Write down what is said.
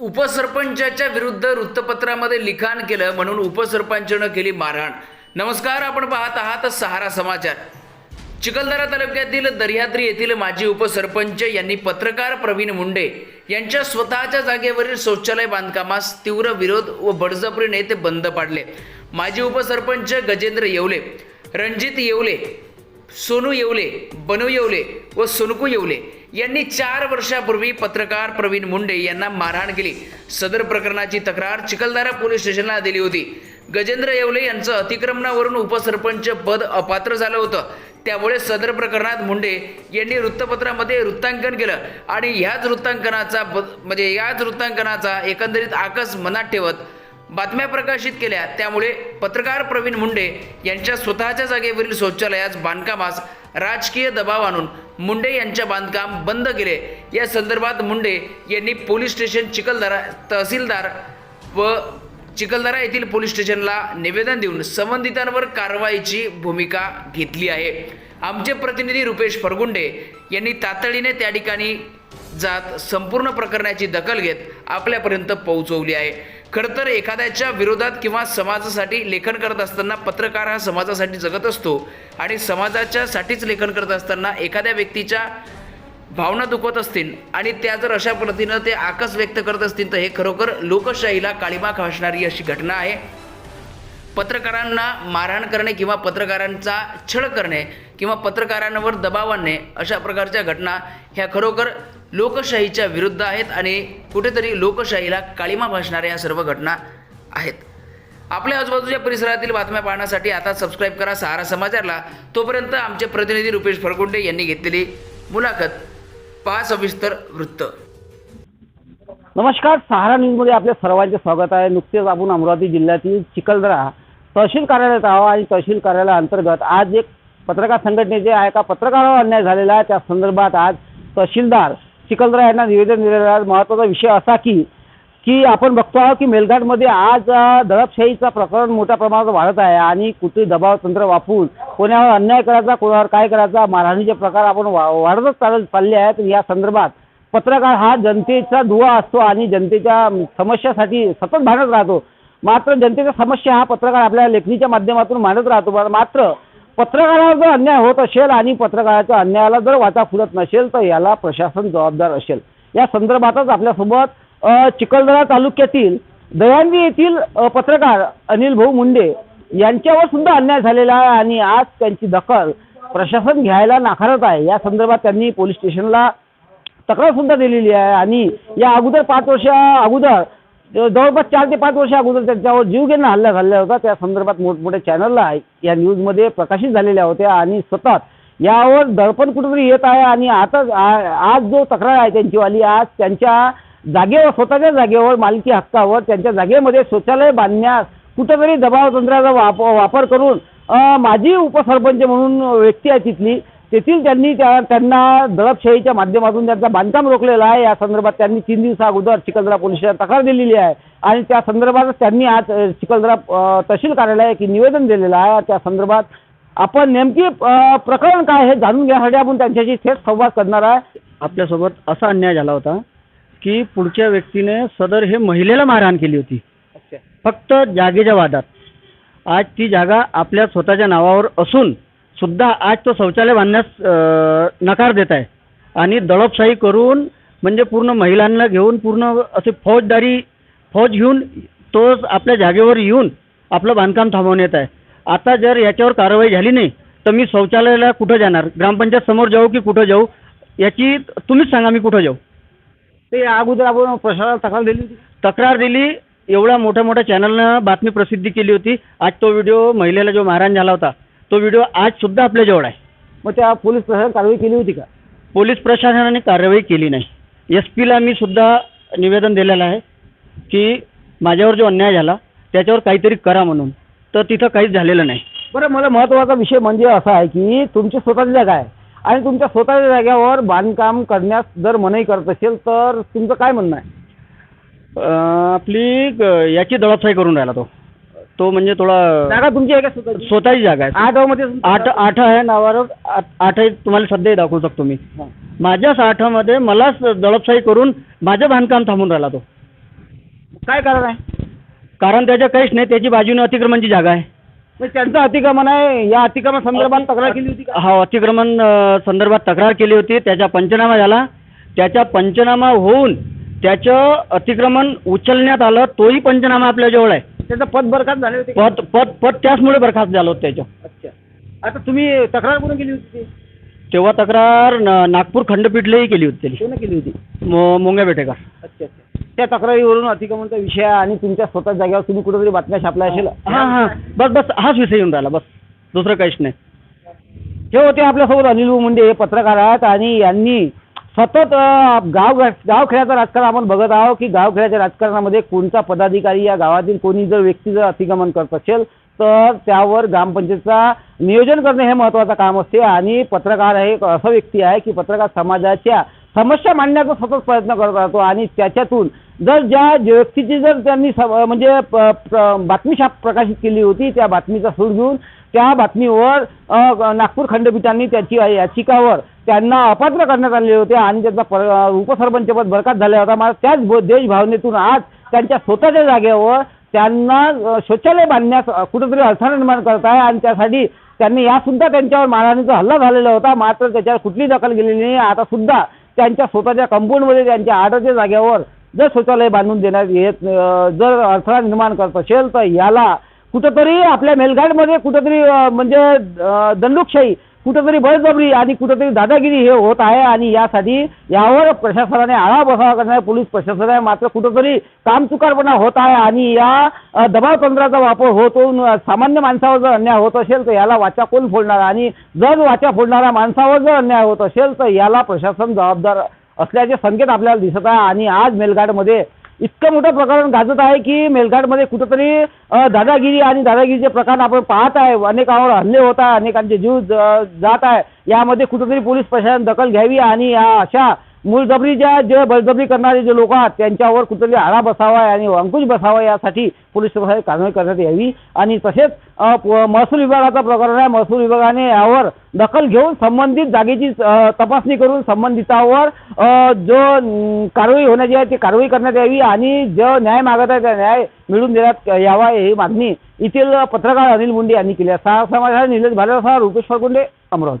उपसरपंचाच्या विरुद्ध वृत्तपत्रामध्ये लिखाण केलं म्हणून उपसरपंचनं केली मारहाण. नमस्कार आपण पाहत आहात सहारा समाचार. चिखलदरा तालुक्यातील दर्याद्री येथील माजी उपसरपंच यांनी पत्रकार प्रवीण मुंडे यांच्या स्वतःच्या जागेवरील शौचालय बांधकामास तीव्र विरोध व बळजबरीने ते बंद पाडले. माजी उपसरपंच गजेंद्र येवले रणजित येवले सोनू येवले बनू येवले व सोनकू येवले यांनी चार वर्षापूर्वी पत्रकार प्रवीण मुंडे यांना मारहाण केली. सदर प्रकरणाची तक्रार चिखलदरा पोलीस स्टेशनला दिली होती. गजेंद्र येवले यांचं अतिक्रमणावरून उपसरपंच पद अपात्र झालं होतं. त्यामुळे सदर प्रकरणात मुंडे यांनी वृत्तपत्रामध्ये वृत्तांकन केलं आणि ह्याच वृत्तांकनाचा म्हणजे याच वृत्तांकनाचा एकंदरीत आकस मनात ठेवत बातम्या प्रकाशित केल्या. त्यामुळे पत्रकार प्रवीण मुंडे यांच्या स्वतःच्या जागेवरील शौचालयास बांधकामास राजकीय दबाव आणून मुंडे यांच्या बांधकाम बंद केले. या संदर्भात मुंडे यांनी पोलीस स्टेशन चिखलदरा तहसीलदार व चिखलदरा येथील पोलीस स्टेशनला निवेदन देऊन संबंधितांवर कारवाईची भूमिका घेतली आहे. आमचे प्रतिनिधी रुपेश फरगुंडे यांनी तातडीने त्या ठिकाणी जात संपूर्ण प्रकरणाची दखल घेत आपल्यापर्यंत पोहोचवली आहे. खरं तर एखाद्याच्या विरोधात किंवा समाजासाठी लेखन करत असताना पत्रकार हा समाजासाठी जगत असतो आणि समाजाच्या साठीच लेखन करत असताना एखाद्या व्यक्तीच्या भावना दुखवत असतील आणि त्या जर अशा पद्धतीनं ते आकस व्यक्त करत असतील तर हे खरोखर लोकशाहीला काळीमा घासणारी अशी घटना आहे. पत्रकारांना मारहाण करणे किंवा पत्रकारांचा छळ करणे किंवा पत्रकारांवर दबाव आणणे अशा प्रकारच्या घटना ह्या खरोखर लोकशाहीच्या विरुद्ध आहेत आणि कुठेतरी लोकशाहीला काळीमा भासणाऱ्या या सर्व घटना आहेत. आपल्या आजूबाजूच्या परिसरातील बातम्या पाहण्यासाठी आता सबस्क्राईब करा सहारा समाचारला. तोपर्यंत आमचे प्रतिनिधी रुपेश फरकुंडे यांनी घेतलेली मुलाखत. पहा सविस्तर वृत्त. नमस्कार सहारा न्यूजमध्ये आपल्या सर्वांचे स्वागत आहे. नुकतेच आपण अमरावती जिल्ह्यातील चिखलदरा तहसील कार्यालयात आहोत आणि तहसील कार्यालयाअंतर्गत आज एक पत्रकार संघटनेचे आहे का? पत्रकारावर अन्याय झालेला आहे. त्या संदर्भात आज तहसीलदार चिखलदरा यांना निवेदन दिलेलं आहे. महत्त्वाचा विषय असा की की आपण बघतो आहोत की मेलघाटमध्ये आज अ, दडपशाहीचं प्रकरण मोठ्या प्रमाणात वाढत आहे आणि कुठे दबाव तंत्र वापरून कोणावर अन्याय करायचा कोणावर काय करायचा मारहाणीचे प्रकार आपण वा वाढतच चालत चालले आहेत. या संदर्भात पत्रकार हा जनतेचा दुवा असतो आणि जनतेच्या समस्यासाठी सतत भांडत राहतो. मात्र जनतेच्या समस्या हा पत्रकार आपल्या लेखणीच्या माध्यमातून मांडत राहतो. पण मात्र पत्रकाराला जर अन्याय होत असेल आणि पत्रकाराच्या अन्यायाला जर वाचा फुलत नसेल तर याला प्रशासन जबाबदार असेल. या संदर्भातच आपल्यासोबत चिखलदरा तालुक्यातील दयांदी येथील पत्रकार अनिल भाऊ मुंडे यांच्यावर सुद्धा अन्याय झालेला आहे आणि आज त्यांची दखल प्रशासन घ्यायला नाकारत आहे. या संदर्भात त्यांनी पोलीस स्टेशनला तक्रार सुद्धा दिलेली आहे आणि या अगोदर पाच वर्षा अगोदर जवळपास चार ते पाच वर्ष अगोदर त्यांच्यावर जीवघेणा हल्ला झालेला होता त्या संदर्भात मोठमोठ्या चॅनलला या न्यूजमध्ये प्रकाशित झालेल्या होत्या आणि सतत यावर दडपण कुठेतरी येत आहे आणि आता आज जो तक्रार आहे त्यांचीवाली आज त्यांच्या जागेवर स्वतःच्या जागेवर मालकी हक्कावर त्यांच्या जागेमध्ये शौचालय बांधण्यास कुठेतरी दबाव तंत्राचा वाप वापर करून माझी माजी उपसरपंच म्हणून व्यक्ती आहे तिथली. तेथील त्यांनी त्या त्यांना दडपशाहीच्या माध्यमातून त्यांचं बांधकाम रोखलेलं आहे. या संदर्भात त्यांनी तीन दिवसा अगोदर चिखलदरा पोलीस तक्रार दिलेली आहे. आणि त्या संदर्भातच त्यांनी आज चिखलदरा तहसील कार्यालय की निवेदन दिलेलं आहे. त्या संदर्भात आपण नेमकी प्रकरण काय हे जाणून घेण्यासाठी आपण त्यांच्याशी थेट संवाद करणार आहे. आपल्यासोबत असा अन्याय झाला होता की पुढच्या व्यक्तीने सदर हे महिलेला मारहाण केली होती. फक्त जागेच्या वादात. आज ती जागा आपल्या स्वतःच्या नावावर असून सुद्धा आज तो शौचालय बांधण्यास नकार देत आहे. आणि दडपशाही करून म्हणजे पूर्ण महिलांना घेऊन पूर्ण असे फौजदारी फौज घेऊन तो आपल्या जागेवर येऊन आपलं बांधकाम थांबवण्यात आहे. आता जर याच्यावर कारवाई झाली नाही तर मी शौचालयाला कुठं जाणार? ग्रामपंचायत समोर जाऊ की कुठं जाऊ? याची तुम्हीच सांगा मी कुठं जाऊ. ते अगोदर आपण प्रशासनाला तक्रार दिली तक्रार दिली एवढ्या मोठ्या मोठ्या चॅनलनं बातमी प्रसिद्धी केली होती. आज तो व्हिडिओ महिलेला जो मारहाण झाला होता तो व्हिडिओ आज सुद्धा आपल्याजवळ आहे. मग त्या पोलीस प्रशासन कारवाई केली होती का? पोलीस प्रशासनाने कारवाई केली नाही. एस पीला मी सुद्धा निवेदन दिलेलं आहे की माझ्यावर जो अन्याय झाला त्याच्यावर काहीतरी करा म्हणून. तर तिथं काहीच झालेलं नाही. बरं मला महत्त्वाचा विषय म्हणजे असा आहे की तुमची स्वतःची जागा आहे आणि तुमच्या स्वतःच्या जागेवर बांधकाम करण्यास जर मनाई करत असेल तर तुमचं काय म्हणणं आहे? अं, आपली ग- याची दडपशाही करून राहिला तो. तो म्हणजे थोडा जागा तुमची आहे का स्वतःची? स्वतःची जागा आहे. आठमध्ये आठ आठ आहे नावावर आठ आठ आहे तुम्हाला सध्याही दाखवू शकतो मी. माझ्याच आठामध्ये मलाच दडपशाही करून माझं बांधकाम थांबून राहिला तो. काय कारण आहे? कारण त्याच्या काहीच नाही त्याची बाजूने अतिक्रमणची जागा आहे. मग त्यांचं अतिक्रमण आहे या अतिक्रमण संदर्भात तक्रार केली होती का? हा अतिक्रमण अ, संदर्भात तक्रार केली होती. त्याचा पंचनामा झाला. त्याचा पंचनामा होऊन त्याचं अतिक्रमण उचलण्यात आलं तोही पंचनामा आपल्याजवळ आहे. त्याचं पद बरखास्त झाले होते? पद पद पद त्याचमुळे बरखास्त झालं होतं त्याचं. अच्छा. आता तुम्ही तक्रार कोण केली होती? तेव्हा तक्रार न- नागपूर खंडपीठलाही केली होती त्याची कोण केली होती? मो मोंग्या बेटेकर. अच्छा अच्छा. त्या तक्रारीवरून अतिक्रमणचा विषय आहे आणि तुमच्या स्वतः जागेवर तुम्ही कुठेतरी बातम्या छापल्या असेल. हां हां बस बस. हाच विषय येऊन राहिला बस. दुसरं काहीच नाही. हे होते आपल्यासोबत अनिल मुंडे हे पत्रकार आहेत आणि यांनी सतत अ, गाव गावखेड्याचं राजकारण आपण बघत आहोत की गावखेड्याच्या राजकारणामध्ये कोणता पदाधिकारी या गावातील कोणी जर व्यक्ती जर अतिगमन करत असेल तर त्यावर ग्रामपंचायतचा नियोजन करणे हे महत्त्वाचं काम असते. आणि पत्रकार हे एक असं व्यक्ती आहे की पत्रकार समाजाच्या समस्या मांडण्याचा सतत प्रयत्न करत राहतो आणि त्याच्यातून जर ज्या व्यक्तीची जर त्यांनी स म्हणजे प- बातमी छाप प्रकाशित केली होती त्या बातमीचा सूड घेऊन त्या बातमीवर नागपूर खंडपीठांनी त्याची याचिकावर त्यांना अपात्र करण्यात आले होते आणि त्यांचा पर अ, उपसरपंचपद बरखास्त झाला होता. मात्र त्याच देशभावनेतून आज त्यांच्या स्वतःच्या जागेवर त्यांना शौचालय बांधण्यास कुठंतरी कुठेतरी अडथळा निर्माण करत आहे आणि त्यासाठी त्यांनी यासुद्धा त्यांच्यावर मारहाणीचा हल्ला झालेला होता. मात्र त्याच्यावर कुठली दखल गेलेली नाही. आता सुद्धा त्यांच्या स्वतःच्या कंपाऊंडमध्ये त्यांच्या आडच्या जागेवर जर शौचालय बांधून देण्यात येत जर अडथळा निर्माण करत असेल तर याला कुठंतरी आपल्या मेलघाटमध्ये कुठंतरी म्हणजे दंडुकशाही कुठंतरी बळजबरी आणि कुठंतरी दादागिरी हे होत आहे आणि यासाठी यावर प्रशासनाने आळा बसावा करणारे पोलीस प्रशासन आहे मात्र कुठंतरी कामचुकारपणा होत आहे आणि या अ, दबाव तंत्राचा वापर होत होऊन सामान्य माणसावर जर अन्याय होत असेल तर याला वाचा कोण फोडणार? आणि जर वाचा फोडणाऱ्या माणसावर जर अन्याय होत असेल तर याला प्रशासन जबाबदार असल्याचे संकेत आपल्याला दिसत आहे. आणि आज मेलघाटमध्ये इतकं मोठं प्रकरण गाजत आहे की मेलघाटमध्ये कुठंतरी दादागिरी आणि दादागिरीचे प्रकार आपण पाहत आहे. अनेकांवर हल्ले होत आहे अनेकांचे जीव जात आहे. यामध्ये कुठंतरी पोलीस प्रशासन दखल घ्यावी आणि या अशा मूलजबरीच्या जे बळजबरी करणारे जे लोक आहेत त्यांच्यावर कुठेतरी आळा बसावा आणि अंकुश बसावा यासाठी पोलीस प्रशासन कारवाई करण्यात यावी. आणि तसेच महसूल विभागाचा प्रकरण आहे. महसूल विभागाने यावर दखल घेऊन संबंधित जागेची तपासणी करून संबंधितावर जो कारवाई होण्याची आहे ती कारवाई करण्यात यावी आणि जो न्याय मागत आहे त्या न्याय मिळून देण्यात यावा ही मागणी येथील पत्रकार अनिल मुंडे यांनी केली आहे. सहा समाज निलेश भालेसह रुपेश फळकुंडे अमरावती.